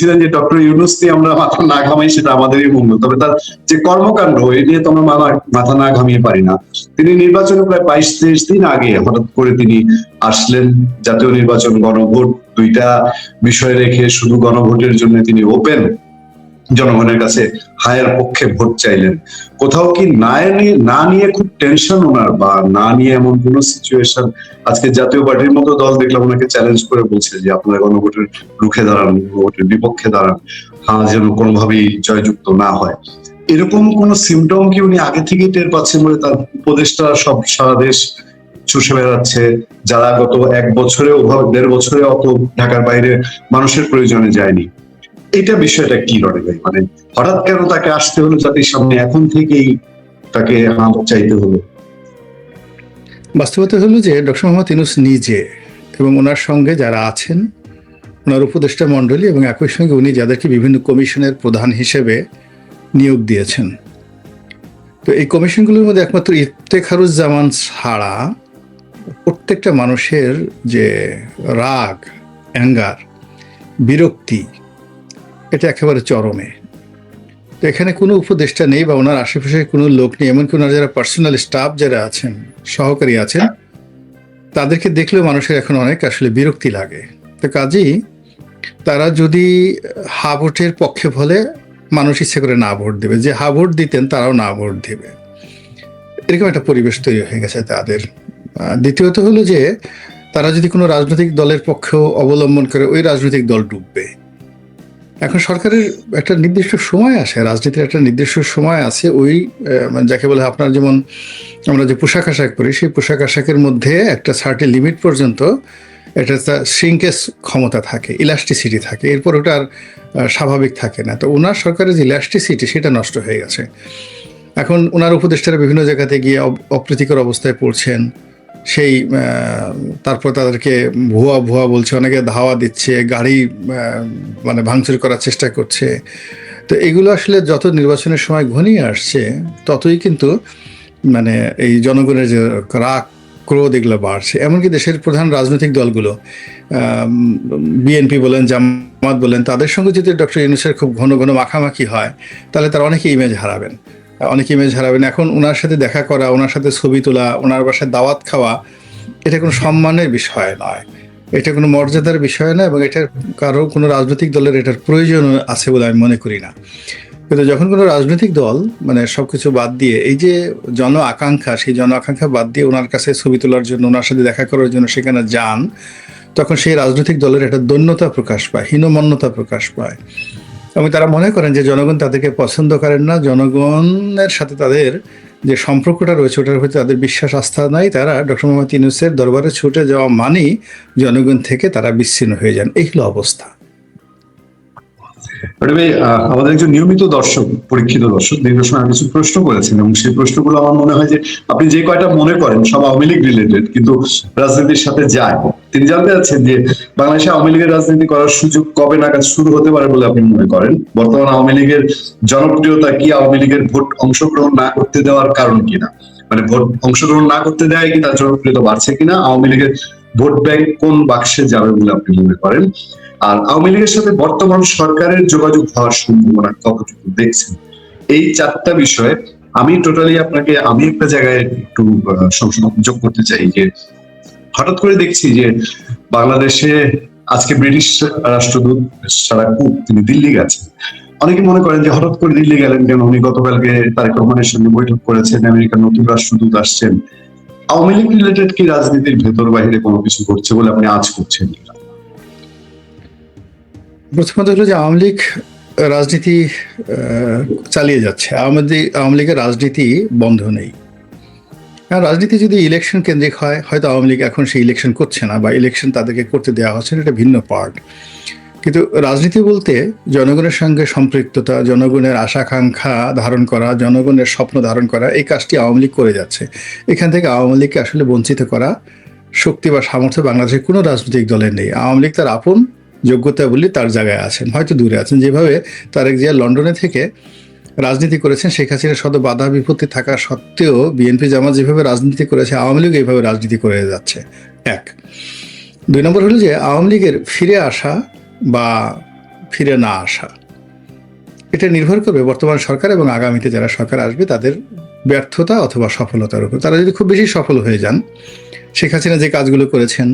বলছিলেন যে ডক্টর ইউনুস নিয়ে আমরা মাথা না ঘামাই, সেটা আমাদেরই মঙ্গল তবে তার যে কর্মকাণ্ড, এ নিয়ে তো আমরা মাথা না ঘামিয়ে পারি না। তিনি নির্বাচনে প্রায় বাইশ তেইশ দিন আগে হঠাৎ করে তিনি আসলেন। জাতীয় নির্বাচন গণভোট দুইটা বিষয় রেখে শুধু গণভোটের জন্য তিনি ওপেন জনগণের কাছে হায়ার পক্ষে ভোট চাইলেন। কোথাও কি না নিয়ে না নিয়ে খুব টেনশন ওনার বা না নিয়ে এমন কোন সিচুয়েশন আজকে জাতীয় পার্টির মতো দল দেখলাম ওনাকে চ্যালেঞ্জ করে বলছে যে, আপনারা গণভোটের রুখে দাঁড়ান, গণভোটের বিপক্ষে দাঁড়ান। হ্যাঁ যেন কোনোভাবেই জয়যুক্ত না হয়। এরকম কোন সিমটম কি উনি আগে থেকেই টের পাচ্ছেন বলে তার উপদেষ্টা সব সারা দেশ চষে বেড়াচ্ছে? যারা গত এক বছরে দেড় বছরে অত ঢাকার বাইরে মানুষের প্রয়োজনে যায়নি। এটা বিষয়টা কি রণে ভাই? মানে হঠাৎ কেন তাকে আসতে হলো জাতির সামনে এখন থেকেই তাকে হাত চাইতে হলো? বাস্তবতা হলো যে ডক্টর মোহাম্মদ ইনুস নিজে এবং ওনার সঙ্গে যারা আছেন, ওনার উপদেষ্টা মণ্ডলী এবং একই সঙ্গে উনি যাদেরকে বিভিন্ন কমিশনের প্রধান হিসেবে নিয়োগ দিয়েছেন। তো এই কমিশনগুলোর মধ্যে একমাত্র ইফতেখারুজ্জামান ছাড়া প্রত্যেকটা মানুষের যে রাগ, অ্যাঙ্গার, বিরক্তি এটা একেবারে চরমে। তো এখানে কোনো উপদেষ্টা নেই বা ওনার আশেপাশে কোনো লোক নেই, এমনকি ওনার যারা পার্সোনাল স্টাফ যারা আছেন, সহকারী আছেন, তাদেরকে দেখলেও মানুষের এখন অনেক আসলে বিরক্তি লাগে। তো কাজেই তারা যদি হা ভোটের পক্ষে বলে, মানুষ ইচ্ছে করে না ভোট দেবে। যে হা ভোট দিতেন তারাও না ভোট দেবে। এরকম একটা পরিবেশ তৈরি হয়ে গেছে তাদের। দ্বিতীয়ত হলো যে, তারা যদি কোনো রাজনৈতিক দলের পক্ষেও অবলম্বন করে, ওই রাজনৈতিক দল ডুববে। এখন সরকারের একটা নির্দিষ্ট সময় আসে রাজনীতির একটা নির্দিষ্ট সময় আছে, ওই মানে যাকে বলে আপনার যেমন আমরা যে পোশাক আশাক করি সেই পোশাক আশাকের মধ্যে একটা সার্টেন লিমিট পর্যন্ত এটা শ্রিঙ্কেস ক্ষমতা থাকে ইলাস্টিসিটি থাকে, এরপর ওটা আর স্বাভাবিক থাকে না। তো ওনার সরকারের যে ইলাস্টিসিটি সেটা নষ্ট হয়ে গেছে। এখন ওনার উপদেষ্টারা বিভিন্ন জায়গাতে গিয়ে অপ- অপ্রীতিকর অবস্থায় পড়ছেন। সেই তারপর তাদেরকে ভুয়া ভুয়া বলছে, অনেকে ধাওয়া দিচ্ছে, গাড়ি মানে ভাঙচুর করার চেষ্টা করছে। তো এগুলো আসলে যত নির্বাচনের সময় ঘনিয়ে আসছে, ততই কিন্তু মানে এই জনগণের যে রাগ, ক্রোধ এগুলো বাড়ছে। এমনকি দেশের প্রধান রাজনৈতিক দলগুলো বিএনপি বলেন, জামাত বলেন, তাদের সঙ্গে যদি ডক্টর ইউনুসের খুব ঘন ঘন মাখামাখি হয়, তাহলে তারা অনেকে ইমেজ হারাবেন। অনেক ইমেজ হারাবেন। এখন ওনার সাথে দেখা করা ওনার সাথে ছবি তোলা ওনার বাসায় দাওয়াত খাওয়া, এটা কোনো সম্মানের বিষয় নয়। এটা কোনো মর্যাদার বিষয় নয় এবং এটার কারও কোনো রাজনৈতিক দলের এটার প্রয়োজন আছে বলে আমি মনে করি না। কিন্তু যখন কোনো রাজনৈতিক দল মানে সব কিছু বাদ দিয়ে, এই যে জন আকাঙ্ক্ষা, সেই জন আকাঙ্ক্ষা বাদ দিয়ে ওনার কাছে ছবি তোলার জন্য ওনার সাথে দেখা করার জন্য সেখানে যান, তখন সেই রাজনৈতিক দলের একটা দৈন্যতা প্রকাশ পায়, হীনমন্যতা প্রকাশ পায়। এবং তারা মনে করেন যে জনগণ তাদেরকে পছন্দ করেন না, জনগণের সাথে তাদের যে সম্পর্কটা রয়েছে, ওটার প্রতি তাদের বিশ্বাস, আস্থা নাই, তারা ডক্টর মোহাম্মদ ইউনুসের দরবারে ছুটে যাওয়া মানেই জনগণ থেকে তারা বিচ্ছিন্ন হয়ে যান। এই হলো অবস্থা। আমাদের একজন নিয়মিত দর্শক, পরীক্ষিত দর্শক, দীর্ঘ সময় কিছু প্রশ্ন করেছেন এবং সেই প্রশ্নগুলো আমার মনে হয় যে আপনি যে কয়টা মনে করেন সব আওয়ামী লীগ রিলেটেড কিন্তু রাজনীতির সাথে যায়। তিনি জানতে চাচ্ছেন যে বাংলাদেশে আওয়ামী লীগের রাজনীতি করার সুযোগ কবে নাগাদ শুরু হতে পারে বলে আপনি মনে করেন? বর্তমান আওয়ামী লীগের জনপ্রিয়তা কি আওয়ামী লীগের ভোট অংশগ্রহণ না করতে দেওয়ার কারণ কিনা? মানে ভোট অংশগ্রহণ না করতে দেয় কি তার জনপ্রিয়তা বাড়ছে কিনা? আওয়ামী লীগের ভোট ব্যাংক কোন বাক্সে যাবে বলে আপনি মনে করেন? আর আওয়ামী লীগের সাথে বর্তমান সরকারের যোগাযোগ হওয়ার সম্ভাবনা কতটুকু দেখছেন? এই চারটা বিষয়ে আমি টোটালি আপনাকে, আমি একটা জায়গায় একটু সংশোধন যোগ করতে চাই যে হঠাৎ করে দেখছি যে বাংলাদেশে আজকে ব্রিটিশ রাষ্ট্রদূত সারা কুক তিনি দিল্লি গেছেন। অনেকে মনে করেন যে হঠাৎ করে দিল্লি গেলেন কেন? উনি গতকালকে তারেক রহমানের সঙ্গে বৈঠক করেছেন, আমেরিকার নতুন রাষ্ট্রদূত আসছেন। আওয়ামী লীগ রিলেটেড কি রাজনীতির ভেতর বাইরে কোনো কিছু করছে বলে আপনি আজ করছেন? প্রথমত হলো যে আওয়ামী লীগ রাজনীতি চালিয়ে যাচ্ছে। আওয়ামী লীগ আওয়ামী লীগের রাজনীতি বন্ধ নেই। রাজনীতি যদি ইলেকশন কেন্দ্রিক হয় হয়তো আওয়ামী লীগ এখন সেই ইলেকশন করছে না বা ইলেকশন তাদেরকে করতে দেওয়া হচ্ছে না, এটা ভিন্ন পার্ট কিন্তু রাজনীতি বলতে জনগণের সঙ্গে সম্পৃক্ততা জনগণের আশাকাঙ্ক্ষা ধারণ করা জনগণের স্বপ্ন ধারণ করা এই কাজটি আওয়ামী লীগ করে যাচ্ছে। এখান থেকে আওয়ামী লীগকে আসলে বঞ্চিত করা শক্তি বা সামর্থ্য বাংলাদেশের কোনো রাজনৈতিক দলের নেই। আওয়ামী লীগ তার আপন যোগ্যতা বলে তার জায়গায় আছেন, হয়তো দূরে আছেন। যেভাবে তারেক জিয়া লন্ডনে থেকে রাজনীতি করেছেন, শেখ হাসিনার শত বাধা বিপত্তি থাকা সত্ত্বেও বিএনপি জামাত যেভাবে রাজনীতি করেছে, আওয়ামী লীগ এইভাবে রাজনীতি করে যাচ্ছে। এক। দুই নম্বর হলো যে আওয়ামী লীগের ফিরে আসা বা ফিরে না আসা, এটা নির্ভর করবে বর্তমান সরকার এবং আগামীতে যারা সরকার আসবে তাদের ব্যর্থতা অথবা সফলতার উপর। তারা যদি খুব বেশি সফল হয়ে যান, শেখ হাসিনা যে কাজগুলো করেছেন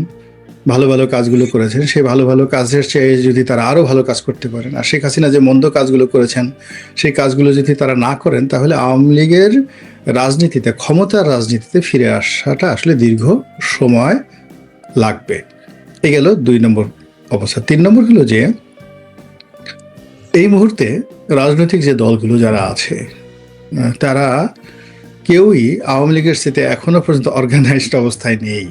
ভালো ভালো কাজগুলো করেছেন সেই ভালো ভালো কাজের চেয়ে যদি তারা আরও ভালো কাজ করতে পারেন, আর শেখ হাসিনা যে মন্দ কাজগুলো করেছেন, সেই কাজগুলো যদি তারা না করেন, তাহলে আওয়ামী লীগের রাজনীতিতে, ক্ষমতার রাজনীতিতে ফিরে আসাটা আসলে দীর্ঘ সময় লাগবে। এ গেল দুই নম্বর অবস্থা। তিন নম্বর হলো যে, এই মুহূর্তে রাজনৈতিক যে দলগুলো যারা আছে, তারা কেউই আওয়ামী লীগের সাথে এখনও পর্যন্ত অর্গানাইজড অবস্থায় নেই।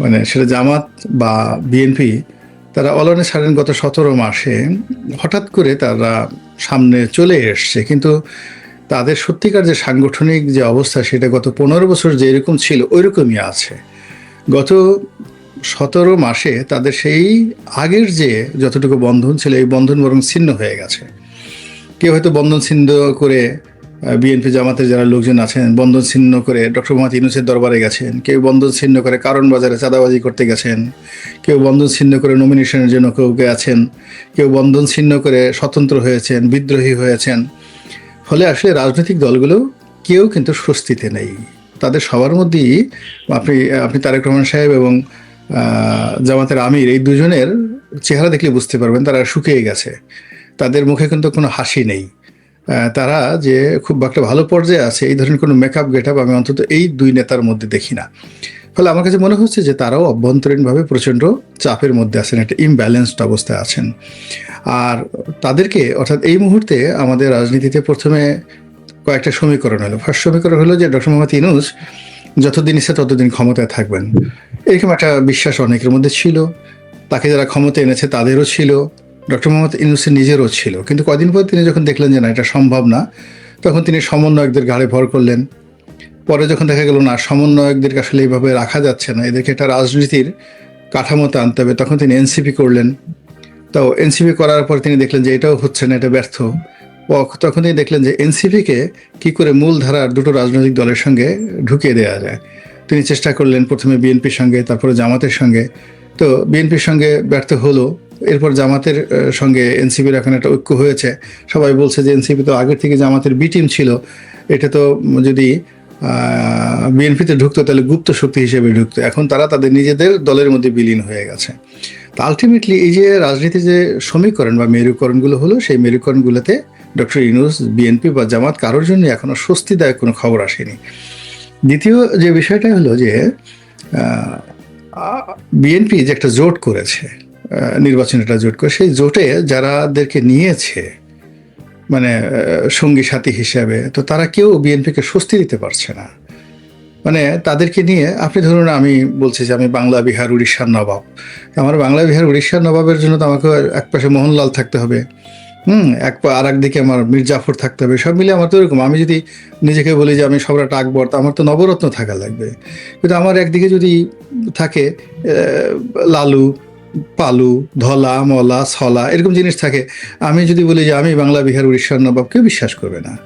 মানে সেটা জামাত বা বিএনপি তারা অলনে ছাড়েন গত সতেরো মাসে। হঠাৎ করে তারা সামনে চলে এসছে। কিন্তু তাদের সত্যিকার যে সাংগঠনিক যে অবস্থা, সেটা গত পনেরো বছর যে এরকম ছিল, ওইরকমই আছে। গত সতেরো মাসে তাদের সেই আগের যে যতটুকু বন্ধন ছিল, এই বন্ধন বরং ছিন্ন হয়ে গেছে। কেউ হয়তো বন্ধন ছিন্ন করে বিএনপি জামাতের যারা লোকজন আছেন, বন্ধন ছিন্ন করে ডক্টর মোহাম্মদ ইউনুসের দরবারে গেছেন, কেউ বন্ধন ছিন্ন করে কারণ বাজারে চাঁদাবাজি করতে গেছেন, কেউ বন্ধন ছিন্ন করে নমিনেশনের জন্য কেউ গেছেন কেউ বন্ধন ছিন্ন করে স্বতন্ত্র হয়েছেন, বিদ্রোহী হয়েছেন। ফলে আসলে রাজনৈতিক দলগুলো কেউ কিন্তু স্বস্তিতে নেই। তাদের সবার মধ্যেই আপনি আপনি তারেক রহমান সাহেব এবং জামাতের আমির এই দুজনের চেহারা দেখলে বুঝতে পারবেন তারা শুকিয়ে গেছে। তাদের মুখে কিন্তু কোনো হাসি নেই। তারা যে খুব একটা ভালো পর্যায়ে আছে, এই ধরনের কোনো মেকআপ গেট আপ আমি অন্তত এই দুই নেতার মধ্যে দেখি না। ফলে আমার কাছে মনে হচ্ছে যে তারাও অভ্যন্তরীণভাবে প্রচণ্ড চাপের মধ্যে আছেন, একটা ইমব্যালেন্সড অবস্থায় আছেন। আর তাদেরকে, অর্থাৎ এই মুহূর্তে আমাদের রাজনীতিতে প্রথমে কয়েকটা সমীকরণ হলো। ফার্স্ট সমীকরণ হলো যে ডক্টর মোহাম্মদ ইনুস যতদিন ইচ্ছে ততদিন ক্ষমতায় থাকবেন। এরকম একটা বিশ্বাস অনেকের মধ্যে ছিল। তাকে যারা ক্ষমতা এনেছে তাদেরও ছিল। ডক্টর মোহাম্মদ ইউনুসের নিজেরও ছিল। কিন্তু কদিন পর তিনি যখন দেখলেন যে না, এটা সম্ভব না, তখন তিনি সমন্বয়কদের ঘাড়ে ভর করলেন। পরে যখন দেখা গেল, না, সমন্বয়কদেরকে আসলে এইভাবে রাখা যাচ্ছে না, এদেরকে একটা রাজনীতির কাঠামোতে আনতে হবে, তখন তিনি এনসিপি করলেন। তো এনসিপি করার পর তিনি দেখলেন যে এটাও হচ্ছে না, এটা ব্যর্থ। তখন তিনি দেখলেন যে এনসিপিকে কি করে মূল ধারার দুটো রাজনৈতিক দলের সঙ্গে ঢুকিয়ে দেওয়া যায়। তিনি চেষ্টা করলেন প্রথমে বিএনপির সঙ্গে, তারপরে জামাতের সঙ্গে। তো বিএনপির সঙ্গে ব্যর্থ হলো এরপর জামাতের সঙ্গে এনসিপির এখন একটা ঐক্য হয়েছে। সবাই বলছে যে এনসিপি তো আগের থেকে জামাতের বি টিম ছিল। এটা তো যদি বিএনপিতে ঢুকতো তাহলে গুপ্ত শক্তি হিসেবে ঢুকতো। এখন তারা তাদের নিজেদের দলের মধ্যে বিলীন হয়ে গেছে। তো আলটিমেটলি এই যে রাজনীতি যে সমীকরণ বা মেরুকরণগুলো হলো, সেই মেরুকরণগুলোতে ডক্টর ইউনুস, বিএনপি বা জামাত কারোর জন্য এখনও স্বস্তিদায়ক কোনো খবর আসেনি। দ্বিতীয় যে বিষয়টা হলো যে বিএনপি যে একটা জোট করেছে নির্বাচনে একটা জোট করে, সেই জোটে যারাদেরকে নিয়েছে মানে সঙ্গী সাথী হিসাবে, তো তারা কেউ বিএনপিকে স্বস্তি দিতে পারছে না। মানে তাদেরকে নিয়ে, আপনি ধরুন, আমি বলছি যে আমি বাংলা, বিহার, উড়িষ্যার নবাব। আমার বাংলা, বিহার, উড়িষ্যার নবাবের জন্য তো আমাকে এক পাশে মোহনলাল থাকতে হবে। হুম, এক পা, আর একদিকে আমার মীর জাফর থাকতে হবে, সব মিলে আমার তো এরকম। আমি যদি নিজেকে বলি যে আমি সম্রাট আকবর, তো আমার তো নবরত্ন থাকা লাগবে। কিন্তু আমার একদিকে যদি থাকে লালু পালু, ধলা, মলা, ছলা এরকম জিনিস থাকে। আমি যদি বলি যে আমি বাংলা, বিহার, উড়িষ্যার নবাব, কেউ বিশ্বাস করবে না।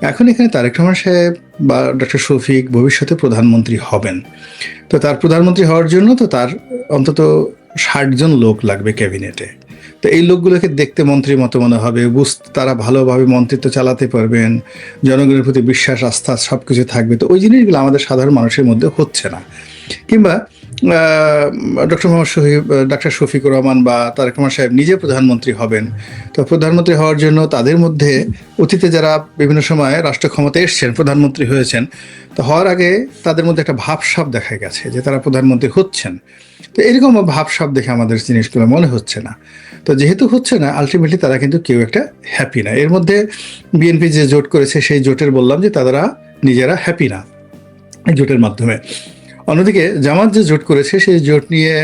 এখন এখানে তারেক রহমান সাহেব বা ডক্টর শফিক ভবিষ্যতে প্রধানমন্ত্রী হবেন। তো তার প্রধানমন্ত্রী হওয়ার জন্য তো তার অন্তত ষাটজন লোক লাগবে ক্যাবিনেটে। তো এই লোকগুলোকে দেখতে মন্ত্রীর মতো মনে হবে। বুঝ তারা ভালোভাবে মন্ত্রিত্ব চালাতে পারবেন। জনগণের প্রতি বিশ্বাস, আস্থা সব কিছু থাকবে। তো ওই জিনিসগুলো আমাদের সাধারণ মানুষের মধ্যে হচ্ছে না। কিংবা ডক্টর মোহাম্মদ শহীদ ডাক্তার শফিকুর রহমান বা তারেক রহমান সাহেব নিজে প্রধানমন্ত্রী হবেন। তো প্রধানমন্ত্রী হওয়ার জন্য তাদের মধ্যে অতীতে যারা বিভিন্ন সময় রাষ্ট্র ক্ষমতায় এসছেন, প্রধানমন্ত্রী হয়েছেন, তো হওয়ার আগে তাদের মধ্যে একটা ভাবসাব দেখা গেছে যে তারা প্রধানমন্ত্রী হচ্ছেন। তো এরকম ভাবসাব দেখে আমাদের জিনিসগুলো মনে হচ্ছে না। তো যেহেতু হচ্ছে না আলটিমেটলি তারা কিন্তু কেউ একটা হ্যাপি না। এর মধ্যে বিএনপি যে জোট করেছে, সেই জোটের বললাম যে তারা নিজেরা হ্যাপি না জোটের মাধ্যমে। অন্যদিকে জামাত যে জোট করেছে, সেই জোট নিয়ে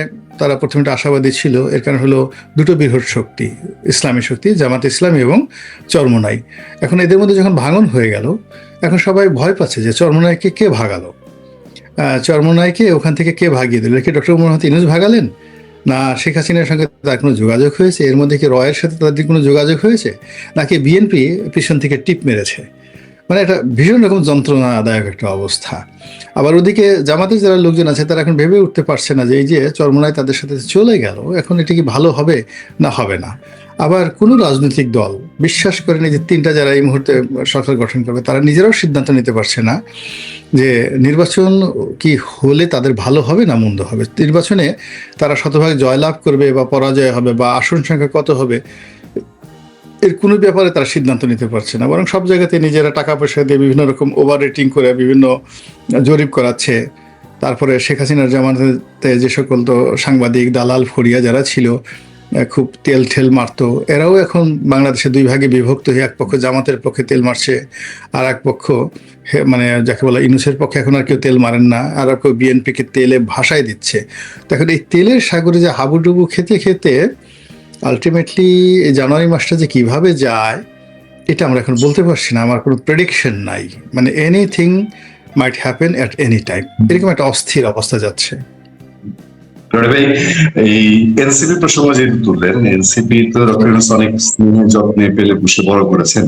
তারা প্রথমে আশাবাদী ছিল। এর কারণ হলো দুটো বৃহৎ শক্তি, ইসলামী শক্তি, জামাত ইসলামী এবং চরমনাই। এখন এদের মধ্যে যখন ভাঙন হয়ে গেল, এখন সবাই ভয় পাচ্ছে যে চরমনাইকে কে ভাগালো? চরমনাইকে ওখান থেকে কে ভাগিয়ে দিল? কি ডক্টর মোহাম্মদ ইনুস ভাগালেন? না, শেখ হাসিনার সঙ্গে তার কোনো যোগাযোগ হয়েছে? এর মধ্যে কি রয়ের সাথে তাদের কোনো যোগাযোগ হয়েছে? নাকি বিএনপি পিছন থেকে টিপ মেরেছে? মানে একটা ভীষণ রকম যন্ত্রণাদায়ক একটা অবস্থা। আবার ওদিকে জামাতের যারা লোকজন আছে, তারা এখন ভেবে উঠতে পারছে না যে এই যে চরমনায় তাদের সাথে চলে গেল, এখন এটা কি ভালো হবে না হবে না? আবার কোনো রাজনৈতিক দল বিশ্বাস করেনি যে তিনটা যারা এই মুহূর্তে সরকার গঠন করবে, তারা নিজেরাও সিদ্ধান্ত নিতে পারছে না যে নির্বাচন কি হলে তাদের ভালো হবে না মন্দ হবে। নির্বাচনে তারা শতভাগ জয়লাভ করবে বা পরাজয় হবে বা আসন সংখ্যা কত হবে এর কোনো ব্যাপারে তারা সিদ্ধান্ত নিতে পারছে না। বরং সব জায়গাতে নিজেরা টাকা পয়সা দিয়ে বিভিন্ন রকম ওভার রেটিং করে বিভিন্ন জরিপ করাচ্ছে। তারপরে শেখ হাসিনার জামানাতে যে সকল তো সাংবাদিক, দালাল ফরিয়া যারা ছিল খুব তেল ঠেল মারতো। এরাও এখন বাংলাদেশে দুই ভাগে বিভক্ত হয়ে এক পক্ষ জামাতের পক্ষে তেল মারছে, আর এক পক্ষ মানে যাকে বলা ইনুসের পক্ষে এখন আর কেউ তেল মারেন না, আর কেউ বিএনপিকে তেলে ভাসায় দিচ্ছে। দেখুন এই তেলের সাগরে যে হাবুডুবু খেতে খেতে আলটিমেটলি এই জানুয়ারি মাসটা যে কীভাবে যায়, এটা আমরা এখন বলতে পারছি না। আমার কোনো প্রেডিকশন নাই। মানে anything might happen at any time এরকম একটা অস্থির অবস্থা যাচ্ছে। এই এনসিপি প্রসঙ্গ যেহেতু তুললেন এনসিপি তো অনেক স্নেহ যত্নে পেলে বসে বড় করেছেন।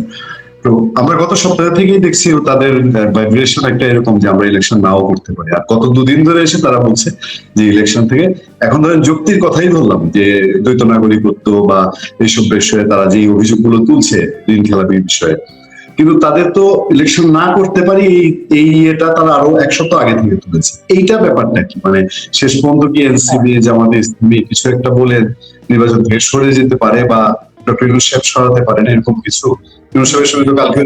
তো আমরা গত সপ্তাহ থেকেই দেখছি তাদের ভাইব্রেশন একটা এরকম যে আমরা ইলেকশন নাও করতে পারি। আর গত দুদিন ধরে এসে তারা বলছে যে ইলেকশন থেকে, এখন ধরেন যুক্তির কথাই ধরলাম যে দ্বৈত নাগরিকত্ব বা এইসব বিষয়ে তারা যে অভিযোগগুলো তুলছে ঋণ খেলাপি বিষয়ে। কিন্তু তাদের তো ইলেকশন না করতে পারি এই এই এটা তারা আরও এক সপ্তাহ আগে থেকে তুলেছে। এইটা ব্যাপারটা কি? মানে শেষ পর্যন্ত কি এনসিবি জামাতে ইসলামী কিছু একটা বলে নির্বাচন থেকে সরে যেতে পারে বা ডক্টর ইউনুস সরাতে পারেন, এরকম কিছু। কালকে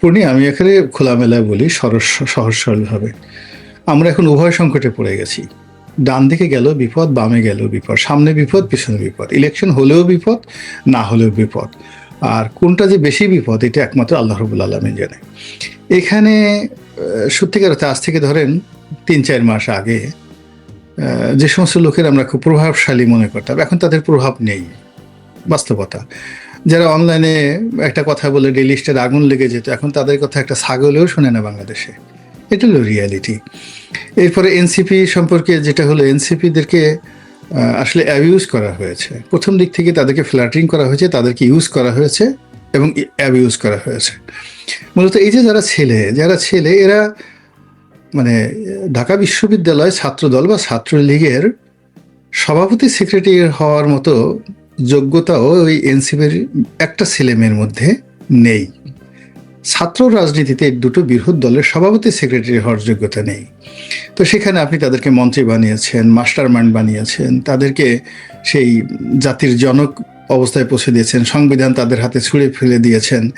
পূর্ণি, আমি এখানে খোলামেলায় বলি, সরস সহজ সরলভাবে আমরা এখন উভয় সংকটে পড়ে গেছি। ডান দিকে গেল বিপদ, বামে গেল বিপদ, সামনে বিপদ, পিছনে বিপদ। ইলেকশন হলেও বিপদ, না হলেও বিপদ। আর কোনটা যে বেশি বিপদ, এটা একমাত্র আল্লাহ রবুল আলমী জানে। এখানে সত্যিকার আজ থেকে ধরেন তিন চার মাস আগে যে সমস্ত লোকের আমরা খুব প্রভাবশালী মনে করতাম, এখন তাদের প্রভাব নেই, বাস্তবতা। যারা অনলাইনে একটা কথা বলে ডেলি স্টার আগুন লেগে যেত, এখন তাদের কথা একটা ছাগলেও শোনে না বাংলাদেশে। এটা হলো রিয়ালিটি এরপরে এনসিপি সম্পর্কে যেটা হলো এনসিপিদেরকে আসলে অ্যাবিউজ করা হয়েছে। প্রথম দিক থেকে তাদেরকে ফ্ল্যাটারিং করা হয়েছে, তাদেরকে ইউজ করা হয়েছে এবং অ্যাবিউজ করা হয়েছে। মূলত এই যে যারা ছেলে যারা ছেলে, এরা মানে ঢাকা বিশ্ববিদ্যালয় ছাত্রদল বা ছাত্রলীগের সভাপতি সেক্রেটারি হওয়ার মতো যোগ্যতাও ওই এনসিপির একটা ছেলে মেয়ের মধ্যে নেই। ছাত্র রাজনীতিতে দুটো বৃহৎ দলের সভাপতি সেক্রেটারি হওয়ার যোগ্যতা নেই। তো সেখানে আপনি তাদেরকে মন্ত্রী বানিয়েছেন মাস্টার মাইন্ড বানিয়েছেন, তাদেরকে সেই জাতির জনক অবস্থায় পৌঁছে দিয়েছেন, সংবিধান তাদের হাতে ছুঁড়ে ফেলে দিয়েছেন।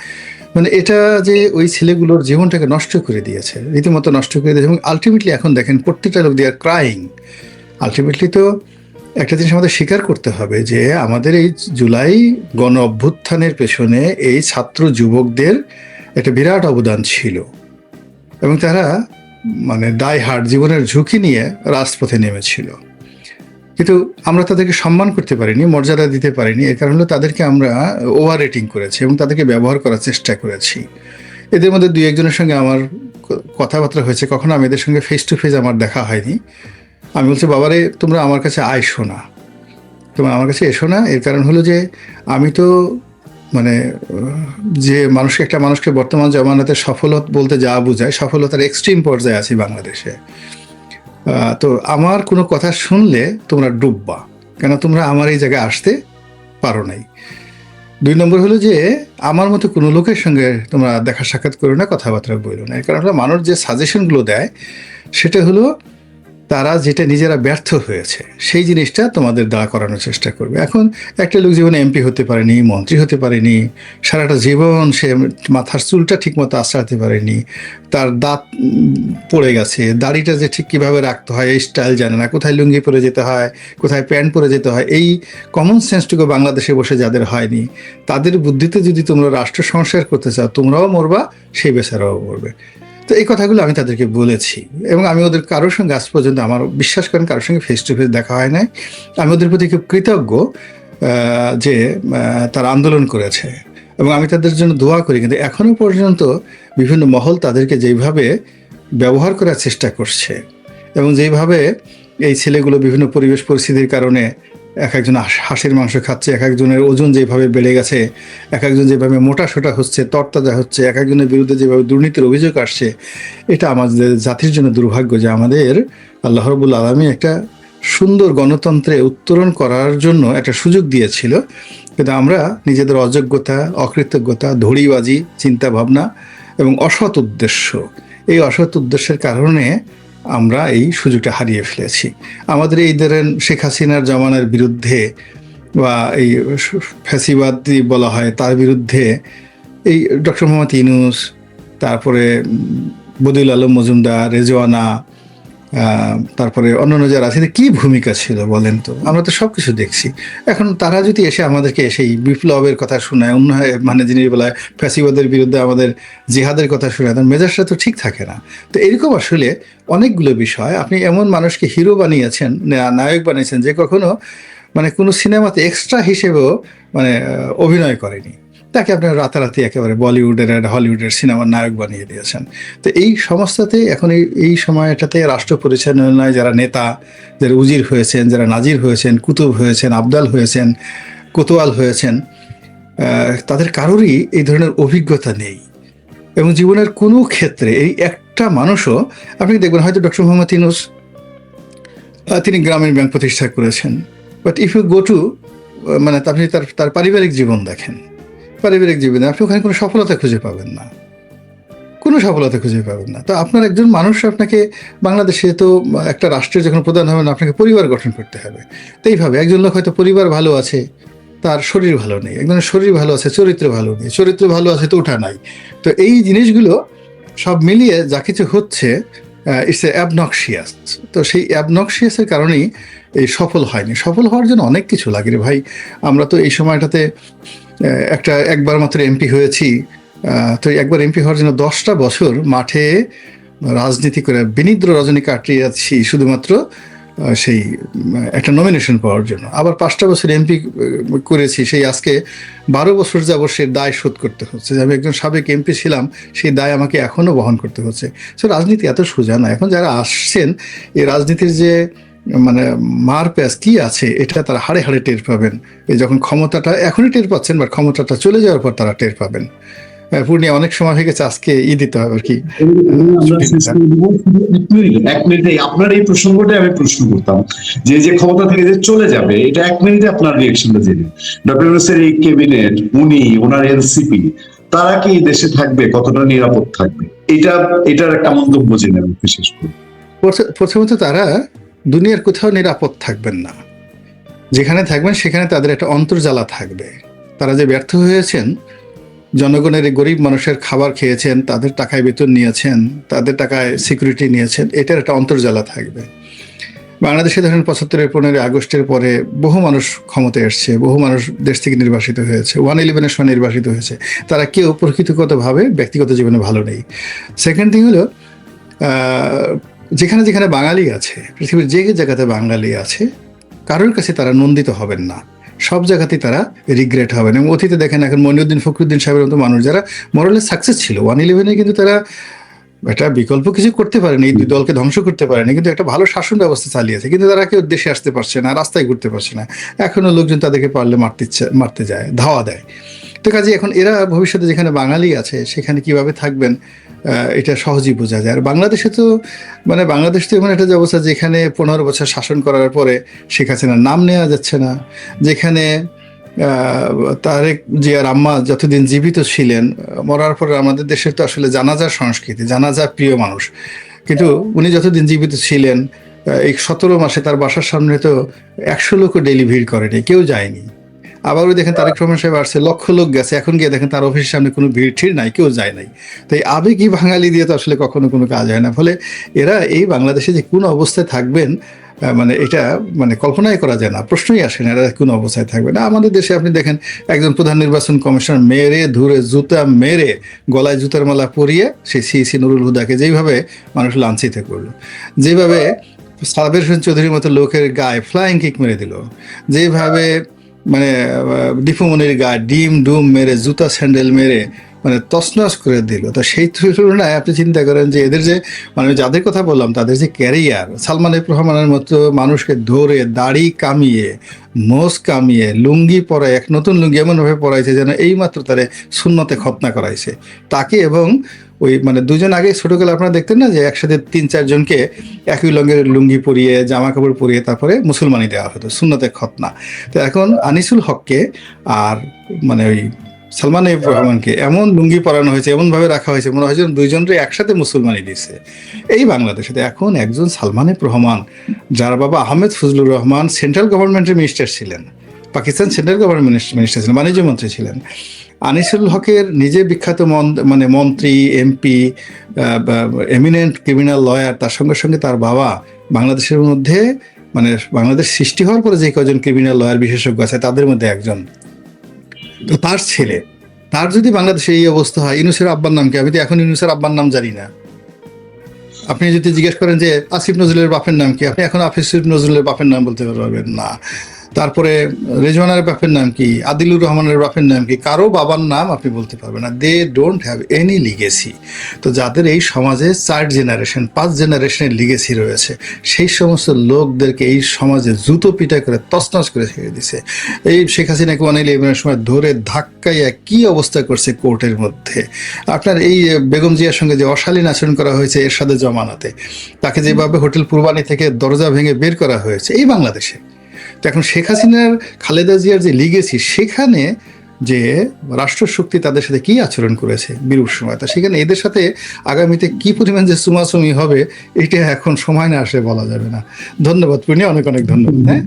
মানে এটা যে ওই ছেলেগুলোর জীবনটাকে নষ্ট করে দিয়েছে, রীতিমতো নষ্ট করে দিয়েছে এবং আলটিমেটলি এখন দেখেন প্রত্যেকটা লোক দিয়ে ক্রাইং আলটিমেটলি তো একটা জিনিস আমাদের স্বীকার করতে হবে যে আমাদের এই জুলাই গণ অভ্যুত্থানের পেছনে এই ছাত্র যুবকদের একটা বিরাট অবদান ছিল। এবং তারা মানে দায় হার্ড জীবনের ঝুঁকি নিয়ে রাজপথে নেমেছিল। কিন্তু আমরা তাদেরকে সম্মান করতে পারিনি, মর্যাদা দিতে পারিনি। এর কারণ হলো তাদেরকে আমরা ওভার রেটিং করেছি এবং তাদেরকে ব্যবহার করার চেষ্টা করেছি। এদের মধ্যে দুই একজনের সঙ্গে আমার কথাবার্তা হয়েছে, কখনো আমি এদের সঙ্গে ফেস টু ফেস আমার দেখা হয়নি। আমি বলছি, বাবারে, তোমরা আমার কাছে আইসো না। তোমরা আমার কাছে এসো না। এর কারণ হলো যে আমি তো মানে যে মানুষকে, একটা মানুষকে বর্তমান জমানাতে সফলত বলতে যা বোঝায়, সফলতার এক্সট্রিম পর্যায়ে আছি বাংলাদেশে। তো আমার কোনো কথা শুনলে তোমরা ডুববা কেন তোমরা আমার এই জায়গায় আসতে পারো নাই। দুই নম্বর হলো যে, আমার মতো কোনো লোকের সঙ্গে তোমরা দেখা সাক্ষাৎ করো না, কথাবার্তা বলো না। এর কারণ হলো মানুষ যে সাজেশনগুলো দেয়, সেটা হলো তারা যেটা নিজেরা ব্যর্থ হয়েছে, সেই জিনিসটা তোমাদের দাঁড় করানোর চেষ্টা করবে। এখন একটা লোক জীবনে এমপি হতে পারেনি, মন্ত্রী হতে পারেনি, সারাটা জীবন সে মাথার চুলটা ঠিকমতো আশ্রাতে পারেনি, তার দাঁত পড়ে গেছে, দাড়িটা যে ঠিক কীভাবে রাখতে হয়, এই স্টাইল জানে না, কোথায় লুঙ্গি পরে যেতে হয়, কোথায় প্যান্ট পরে যেতে হয়, এই কমন সেন্সটুকু বাংলাদেশে বসে যাদের হয়নি, তাদের বুদ্ধিতে যদি তোমরা রাষ্ট্র সংস্কার করতে চাও, তোমরাও মরবা সেই বেচারাও মরবে। তো এই কথাগুলো আমি তাদেরকে বলেছি এবং আমি ওদের কারোর সঙ্গে আজ পর্যন্ত আমার বিশ্বাস করেন কারোর সঙ্গে ফেস টু ফেস দেখা হয় নাই। আমি ওদের প্রতি খুব কৃতজ্ঞ যে তারা আন্দোলন করেছে এবং আমি তাদের জন্য দোয়া করি, কিন্তু এখনও পর্যন্ত বিভিন্ন মহল তাদেরকে যেইভাবে ব্যবহার করার চেষ্টা করছে এবং যেইভাবে এই ছেলেগুলো বিভিন্ন পরিবেশ পরিস্থিতির কারণে এক একজন হাঁস- হাঁসের মাংস খাচ্ছে, এক একজনের ওজন যেভাবে বেড়ে গেছে, এক একজন যেভাবে মোটা সোটা হচ্ছে, তরতাজা হচ্ছে, এক একজনের বিরুদ্ধে যেভাবে দুর্নীতির অভিযোগ আসছে, এটা আমাদের জাতির জন্য দুর্ভাগ্য যে আমাদের আল্লাহ রবুল আলমী একটা সুন্দর গণতন্ত্রে উত্তরণ করার জন্য একটা সুযোগ দিয়েছিল। কিন্তু আমরা নিজেদের অযোগ্যতা, অকৃতজ্ঞতা, ধড়িবাজি চিন্তা ভাবনা এবং অসৎ উদ্দেশ্য, এই অসৎ উদ্দেশ্যের কারণে আমরা এই সুযোগটা হারিয়ে ফেলেছি। আমাদের এই ধরেন শেখ হাসিনার জমানের বিরুদ্ধে বা এই ফ্যাসিবাদী বলা হয় তার বিরুদ্ধে এই ডক্টর মোহাম্মদ ইনুস তারপরে বদিউল আলম মজুমদার, রেজওয়ানা তারপরে অন্যান্য যারা আছে কি ভূমিকা ছিল বলেন তো? আমরা তো সব কিছু দেখছি। এখন তারা যদি এসে আমাদেরকে এসেই বিপ্লবের কথা শোনায়, অন্য মানে যিনি বলা ফ্যাসিবাদের বিরুদ্ধে আমাদের জিহাদের কথা শোনায়, তার মেজাজটা তো ঠিক থাকে না। তো এরকম আসলে অনেকগুলো বিষয়, আপনি এমন মানুষকে হিরো বানিয়েছেন নায়ক বানিয়েছেন যে কখনো মানে কোনো সিনেমাতে এক্সট্রা হিসেবেও মানে অভিনয় করেনি। তাকে আপনার রাতারাতি একেবারে বলিউডের আর হলিউডের সিনেমার নায়ক বানিয়ে দিয়েছেন। তো এই সমস্যাতে এখন এই এই সময়টাতে রাষ্ট্র পরিচালনায় যারা নেতা, যারা উজির হয়েছেন, যারা নাজির হয়েছেন, কুতুব হয়েছেন, আবদাল হয়েছেন, কোতোয়াল হয়েছেন তাদের কারোরই এই ধরনের অভিজ্ঞতা নেই। এবং জীবনের কোনো ক্ষেত্রে এই একটা মানুষও, আপনি দেখবেন হয়তো ডক্টর মোহাম্মদ ইনুস তিনি গ্রামীণ ব্যাংক প্রতিষ্ঠা করেছেন। But if you go to মানে আপনি তার তার পারিবারিক জীবন দেখেন। পারিবারিক জীবনে আপনি ওখানে কোনো সফলতা খুঁজে পাবেন না। কোনো সফলতা খুঁজে পাবেন না। তো আপনার একজন মানুষ আপনাকে বাংলাদেশে তো একটা রাষ্ট্রের যখন প্রধান হবেন, আপনাকে পরিবার গঠন করতে হবে। তো এইভাবে একজন লোক হয়তো পরিবার ভালো আছে, তার শরীর ভালো নেই। একজনের শরীর ভালো আছে, চরিত্র ভালো নেই। চরিত্র ভালো আছে তো ওঠা নাই। তো এই জিনিসগুলো সব মিলিয়ে যা কিছু হচ্ছে ইটস এ অ্যাবনক্সিয়াস তো সেই অ্যাবনক্সিয়াসের কারণেই এই সফল হয়নি। সফল হওয়ার জন্য অনেক কিছু লাগে রে ভাই। আমরা তো এই সময়টাতে একটা একবার মাত্র এমপি হয়েছি। তো একবার এমপি হওয়ার জন্য দশটা বছর মাঠে রাজনীতি করে বিনিদ্র রজনী কাটিয়ে যাচ্ছি শুধুমাত্র সেই একটা নমিনেশন পাওয়ার জন্য। আবার পাঁচটা বছর এমপি করেছি, সেই আজকে বারো বছর যাবত সে দায় শোধ করতে হচ্ছে। আমি একজন সাবেক এমপি ছিলাম, সেই দায় আমাকে এখনও বহন করতে হচ্ছে। সো রাজনীতি এত সোজা না। এখন যারা আসছেন, এই রাজনীতির যে মানে মার প্যাস কি আছে এটা তারা হাড়ে হাড়ে টের পাবেন। এই যখন ক্ষমতাটা এখনই টের পাচ্ছেন বা ক্ষমতাটা চলে যাওয়ার পর তারা টের পাবেন। আহ, পূর্ণিয়া অনেক সময় হয়ে গেছে আজকে ই দিতে হবে আর কি? এক মিনিটে আপনার এই প্রসঙ্গটাই আমি প্রশ্ন করতাম। যে যে ক্ষমতা থেকে যে চলে যাবে এটা এক মিনিটে আপনার রিয়েকশনটা জেনে ডক্টর ইউনুসের এই ক্যাবিনেট উনি ওনার এনসিপি তারা কি দেশে থাকবে? কতটা নিরাপদ থাকবে? এটা এটার একটা মন্তব্য জেনে আমি বিশেষ করে। প্রথমত তারা দুনিয়ার কোথাও নিরাপদ থাকবেন না। যেখানে থাকবেন, সেখানে তাদের একটা অন্তর্জালা থাকবে। তারা যে ব্যর্থ হয়েছেন, জনগণের গরিব মানুষের খাবার খেয়েছেন, তাদের টাকায় বেতন নিয়েছেন, তাদের টাকায় সিকিউরিটি নিয়েছেন, এটার একটা অন্তর্জালা থাকবে। বাংলাদেশে ধরেন পঁচাত্তরের, পনেরোই আগস্টের পরে বহু মানুষ ক্ষমতায় এসছে, বহু মানুষ দেশ থেকে নির্বাসিত হয়েছে, ওয়ান ইলেভেনের সময় নির্বাসিত হয়েছে। তারা কেউ প্রকৃতিগতভাবে, ব্যক্তিগত জীবনে ভালো নেই। সেকেন্ড থিং হলো যেখানে যেখানে বাঙালি আছে, পৃথিবীর যে জায়গাতে বাঙালি আছে, কারোর কাছে তারা নন্দিত হবেন না। সব জায়গাতেই তারা রিগ্রেট হবেন। এবং অতীতে দেখেন এখন মনিউদ্দিন ফখরুদ্দিন সাহেবের মতো মানুষ যারা মরলে সাকসেস ছিল। ওয়ান ইলেভেনে কিন্তু তারা একটা বিকল্প কিছু করতে পারেনি, এই দুই দলকে ধ্বংস করতে পারেনি, কিন্তু একটা ভালো শাসন ব্যবস্থা চালিয়েছে। কিন্তু তারা কেউ দেশে আসতে পারছে না, রাস্তায় ঘুরতে পারছে না? এখনও লোকজন তাদেরকে পারলে মারতে মারতে যায়, ধাওয়া দেয়। তো কাজে এখন এরা ভবিষ্যতে যেখানে বাঙালি আছে, সেখানে কীভাবে থাকবেন এটা সহজেই বোঝা যায়। আর বাংলাদেশে তো মানে বাংলাদেশ তো এমন একটা অবস্থা যেখানে পনেরো বছর শাসন করার পরে শেখ হাসিনার নাম নেওয়া যাচ্ছে না, যেখানে তারেক জিয়ার আম্মা যতদিন জীবিত ছিলেন, মরার পরে আমাদের দেশের তো আসলে জানাজার সংস্কৃতি, জানাজা প্রিয় মানুষ। কিন্তু উনি যতদিন জীবিত ছিলেন এই সতেরো মাসে তার বাসার সামনে তো একশো লোকও ডেলি ভিড় করেনি, কেউ যায়নি। আবারও দেখেন তারেক রহমান সাহেব আসছে, লক্ষ লোক গেছে, এখন গিয়ে দেখেন তার অফিসের সামনে কোনো ভিড় ঠিড় নাই, কেউ যায় নাই। তাই এই আবেগই বাঙালি দিয়ে তো আসলে কখনো কোনো কাজ হয় না। ফলে এরা এই বাংলাদেশে যে কোন অবস্থায় থাকবেন মানে এটা মানে কল্পনাই করা যায় না, প্রশ্নই আসে না এরা কোনো অবস্থায় থাকবে না। আমাদের দেশে আপনি দেখেন, একজন প্রধান নির্বাচন কমিশনার মেরে, ধরে জুতা মেরে, গলায় জুতার মালা পরিয়ে সেই সি সি নুরুল হুদাকে যেইভাবে মানুষ লাঞ্ছিত করল, যেভাবে সাবের হোসেন চৌধুরীর মতো লোকের গায়ে ফ্লাইং কিক মেরে দিল, যেভাবে মানে দীপুমনির গায়ে ডিম, ডুম মেরে, জুতা স্যান্ডেল মেরে মানে তছনছ করে দিল। তো সেই তুলনায় আপনি চিন্তা করেন যে এদের যে মানে যাদের কথা বললাম, তাদের যে ক্যারিয়ার, সালমান রহমানের মতো মানুষকে ধরে, দাড়ি কামিয়ে মোষ কামিয়ে, লুঙ্গি পরায়, এক নতুন লুঙ্গি এমনভাবে পরাইছে যেন এইমাত্র তারে শূন্যতে খতনা করাইছে। তাকে এবং ওই মানে দুজন আগে ছোটকালে আপনারা দেখতেন না যে একসাথে তিন চারজনকে একই রঙের লুঙ্গি পরিয়ে জামা কাপড় পরিয়ে তারপরে মুসলমানি দেওয়া হতো সুন্নতে খতনা। তো এখন আনিসুল হককে আর মানে ওই সালমান রহমানকে এমন লুঙ্গি পরানো হয়েছে এমন ভাবে রাখা হয়েছে, মনে হয় যেন দুইজনরে একসাথে মুসলমানি দিছে এই বাংলাদেশে এখন একজন সালমান রহমান, যার বাবা আহমেদ ফজলুর রহমান, সেন্ট্রাল গভর্নমেন্টের মিনিস্টার ছিলেন, পাকিস্তান সেন্ট্রাল গভর্নমেন্ট মিনিস্টার ছিলেন বাণিজ্য মন্ত্রী ছিলেন। আনিসুল হকের নিজে বিখ্যাত মন- মানে মন্ত্রী, এমপি এমিনেন্ট ক্রিমিনাল লয়ার তার সঙ্গে সঙ্গে তার বাবা বাংলাদেশের মধ্যে মানে বাংলাদেশ সৃষ্টি হওয়ার পরে যে কজন ক্রিমিনাল লয়ার বিশেষজ্ঞ আছে, তাদের মধ্যে একজন। তো তার ছেলে, তার যদি বাংলাদেশে এই অবস্থা হয় ইনুসের আব্বার নাম কি? আমি তো এখন ইনুসের আব্বার নাম জানি না। আপনি যদি জিজ্ঞেস করেন যে, আসিফ নজরুলের বাপের নাম কি? আপনি এখন আসিফ নজরুলের বাপের নাম বলতে পারবেন না। তারপরে রেজওয়ানের বাপের নাম কি? আদিলুর রহমানের বাপের নাম কি? কারও বাবার নাম আপনি বলতে পারবেন না। They don't have any legacy তো যাদের এই সমাজে চার জেনারেশন পাঁচ জেনারেশনের লিগেসি রয়েছে, সেই সমস্ত লোকদেরকে এই সমাজে জুতো পিটা করে, তছনছ করে ছেড়ে দিছে। এই শেখ হাসিনাকে অনেক লেবেনের সময় ধরে ধাক্কাইয়া কি অবস্থা করছে কোর্টের মধ্যে? আপনার এই বেগম জিয়ার সঙ্গে যে অশালীন আচরণ করা হয়েছে এর সাথে জমানাতে, তাকে যেভাবে হোটেল পূর্বানি থেকে দরজা ভেঙে বের করা হয়েছে, এই বাংলাদেশে তো এখন শেখ হাসিনার খালেদা জিয়ার যে লিগেছি সেখানে যে রাষ্ট্রশক্তি তাদের সাথে কি আচরণ করেছে বিরূপ সময়, তা সেখানে এদের সাথে আগামীতে কি পরিমাণ যে সুমাসুমি হবে, এটা এখন সময় না আসলে বলা যাবে না। ধন্যবাদ পূর্ণি অনেক অনেক ধন্যবাদ হ্যাঁ?